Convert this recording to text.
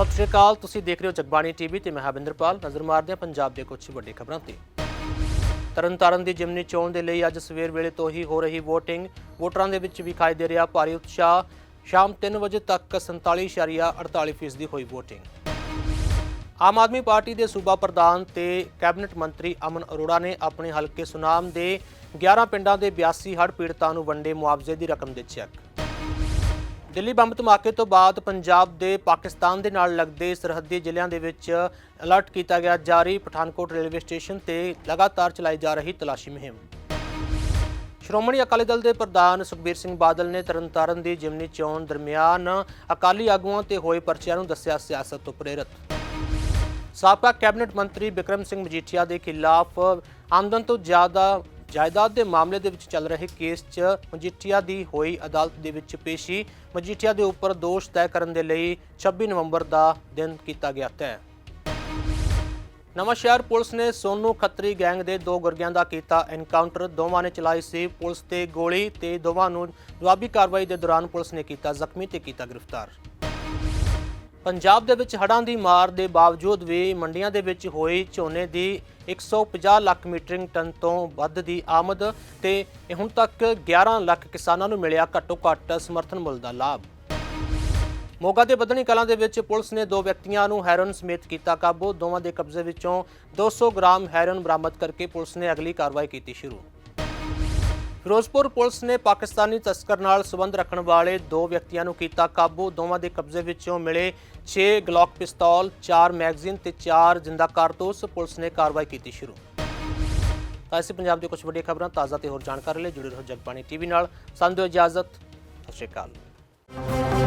ਸਤਿ ਸ਼੍ਰੀ ਅਕਾਲ, ਤੁਸੀਂ ਦੇਖ ਰਹੇ ਹੋ ਜਗਬਾਣੀ ਟੀਵੀ ਤੇ ਮੈਂ ਹਵਿੰਦਰਪਾਲ ਨਜ਼ਰ ਮਾਰਦੇ ਹਾਂ ਪੰਜਾਬ ਦੇ ਕੁਝ ਵੱਡੇ ਖਬਰਾਂ ਤੇ। ਤਰਨਤਾਰਨ ਦੀ ਜਿਮਨੀ ਚੋਣ ਦੇ ਲਈ ਅੱਜ ਸਵੇਰ ਵੇਲੇ ਤੋਂ ਹੀ ਹੋ ਰਹੀ VOTING ਵੋਟਰਾਂ ਦੇ ਵਿੱਚ ਵਿਖਾਈ ਦੇ ਰਿਹਾ ਭਾਰੀ ਉਤਸ਼ਾਹ। ਸ਼ਾਮ 3 ਵਜੇ ਤੱਕ 47.48% ਦੀ ਹੋਈ VOTING ਆਮ ਆਦਮੀ ਪਾਰਟੀ ਦੇ ਸੂਬਾ ਪ੍ਰਧਾਨ ਤੇ ਕੈਬਨਿਟ ਮੰਤਰੀ ਅਮਨ ਅਰੋੜਾ ਨੇ ਆਪਣੇ ਹਲਕੇ ਸੁਨਾਮ ਦੇ 11 ਪਿੰਡਾਂ ਦੇ 82 ਹੜ੍ਹ ਪੀੜਤਾਂ ਨੂੰ ਵੰਡੇ ਮੁਆਵਜ਼ੇ ਦੀ ਰਕਮ ਦੇ ਚੈੱਕ। ਦਿੱਲੀ ਬੰਬ ਧਮਾਕੇ ਤੋਂ ਬਾਅਦ ਪੰਜਾਬ ਦੇ ਪਾਕਿਸਤਾਨ ਦੇ ਨਾਲ ਲੱਗਦੇ ਸਰਹੱਦੀ ਜ਼ਿਲ੍ਹਿਆਂ ਦੇ ਵਿੱਚ ਅਲਰਟ ਕੀਤਾ ਗਿਆ। ਜਾਰੀ ਪਠਾਨਕੋਟ ਰੇਲਵੇ ਸਟੇਸ਼ਨ ਤੇ ਲਗਾਤਾਰ ਚਲਾਈ ਜਾ ਰਹੀ ਤਲਾਸ਼ੀ ਮੁਹਿੰਮ। ਸ਼੍ਰੋਮਣੀ ਅਕਾਲੀ ਦਲ ਦੇ ਪ੍ਰਧਾਨ ਸੁਖਬੀਰ ਸਿੰਘ ਬਾਦਲ ਨੇ ਤਰਨਤਾਰਨ ਦੀ ਜਿਮਨੀ ਚੋਣ ਦਰਮਿਆਨ ਅਕਾਲੀ ਆਗੂਆਂ ਤੇ ਹੋਏ ਪਰਚਿਆਂ ਨੂੰ ਦੱਸਿਆ ਸਿਆਸਤ ਤੋਂ ਪ੍ਰੇਰਿਤ। ਸਾਬਕਾ ਕੈਬਨਿਟ ਮੰਤਰੀ ਬਿਕਰਮ ਸਿੰਘ ਮਜੀਠੀਆ ਦੇ ਖਿਲਾਫ ਆਮਦਨ ਤੋਂ ਜ਼ਿਆਦਾ ਜਾਇਦਾਦ ਦੇ ਮਾਮਲੇ ਦੇ ਵਿੱਚ ਚੱਲ ਰਹੇ ਕੇਸ 'ਚ ਮਜੀਠੀਆ ਦੀ ਹੋਈ ਅਦਾਲਤ ਦੇ ਵਿੱਚ ਪੇਸ਼ੀ ਮਜੀਠੀਆ ਦੇ ਉੱਪਰ ਦੋਸ਼ ਤੈਅ ਕਰਨ ਦੇ ਲਈ 26 ਨਵੰਬਰ ਦਾ ਦਿਨ ਕੀਤਾ ਗਿਆ ਤੈਅ। ਨਵਾਂਸ਼ਹਿਰ ਪੁਲਿਸ ਨੇ ਸੋਨੂ ਖੱਤਰੀ ਗੈਂਗ ਦੇ ਦੋ ਗੁਰਗਿਆਂ ਦਾ ਕੀਤਾ ਐਨਕਾਊਂਟਰ। ਦੋਵਾਂ ਨੇ ਚਲਾਈ ਸੀ ਪੁਲਿਸ ਤੇ ਗੋਲੀ ਤੇ ਦੋਵਾਂ ਨੂੰ ਜਵਾਬੀ ਕਾਰਵਾਈ ਦੇ ਦੌਰਾਨ ਪੁਲਿਸ ਨੇ ਕੀਤਾ ਜ਼ਖਮੀ ਤੇ ਕੀਤਾ ਗ੍ਰਿਫਤਾਰ। ਪੰਜਾਬ ਦੇ ਵਿੱਚ ਹੜ੍ਹਾਂ ਦੀ ਮਾਰ ਦੇ ਬਾਵਜੂਦ ਵੀ ਮੰਡੀਆਂ ਦੇ ਵਿੱਚ ਹੋਈ ਝੋਨੇ ਦੀ 150 ਲੱਖ ਮੀਟਰਿੰਗ ਟਨ ਤੋਂ ਵੱਧ ਦੀ ਆਮਦ ਤੇ ਹੁਣ ਤੱਕ 11 ਲੱਖ ਕਿਸਾਨਾਂ ਨੂੰ ਮਿਲਿਆ ਘੱਟੋ ਘੱਟ ਸਮਰਥਨ ਮੁੱਲ ਦਾ ਲਾਭ। ਮੋਗਾ ਦੇ ਬਦਨੀ ਕਲਾਂ ਦੇ ਵਿੱਚ ਪੁਲਿਸ ਨੇ ਦੋ ਵਿਅਕਤੀਆਂ ਨੂੰ ਹੈਰੋਇਨ ਸਮੇਤ ਕੀਤਾ ਕਾਬੂ। ਦੋਵਾਂ ਦੇ ਕਬਜ਼ੇ ਵਿੱਚੋਂ 200 ਗ੍ਰਾਮ ਹੈਰੋਇਨ ਬਰਾਮਦ ਕਰਕੇ ਪੁਲਿਸ ਨੇ ਅਗਲੀ ਕਾਰਵਾਈ ਕੀਤੀ ਸ਼ੁਰੂ। ਫਿਰੋਜ਼ਪੁਰ ਪੁਲਿਸ ਨੇ ਪਾਕਿਸਤਾਨੀ ਤਸਕਰ ਨਾਲ ਸੰਬੰਧ ਰੱਖਣ ਵਾਲੇ ਦੋ ਵਿਅਕਤੀਆਂ ਨੂੰ ਕੀਤਾ ਕਾਬੂ। ਦੋਵਾਂ ਦੇ ਕਬਜ਼ੇ ਵਿੱਚੋਂ ਮਿਲੇ 6 ਗਲੌਕ ਪਿਸਤੌਲ 4 ਮੈਗਜ਼ੀਨ ਤੇ 4 ਜਿੰਦਾ ਕਾਰਤੂਸ। ਪੁਲਿਸ ਨੇ ਕਾਰਵਾਈ ਕੀਤੀ ਸ਼ੁਰੂ। ਤਾਂ ਅਸੀਂ ਪੰਜਾਬ ਦੇ ਕੁਝ ਵੱਡੀਆਂ ਖਬਰਾਂ, ਤਾਜ਼ਾ ਤੇ ਹੋਰ ਜਾਣਕਾਰੀ ਲਈ ਜੁੜੇ ਰਹੋ ਜਗਬਾਣੀ ਟੀਵੀ ਨਾਲ। ਸਾਨੂੰ ਦਿਓ ਇਜਾਜ਼ਤ। ਸਤਿ ਸ਼੍ਰੀ ਅਕਾਲ।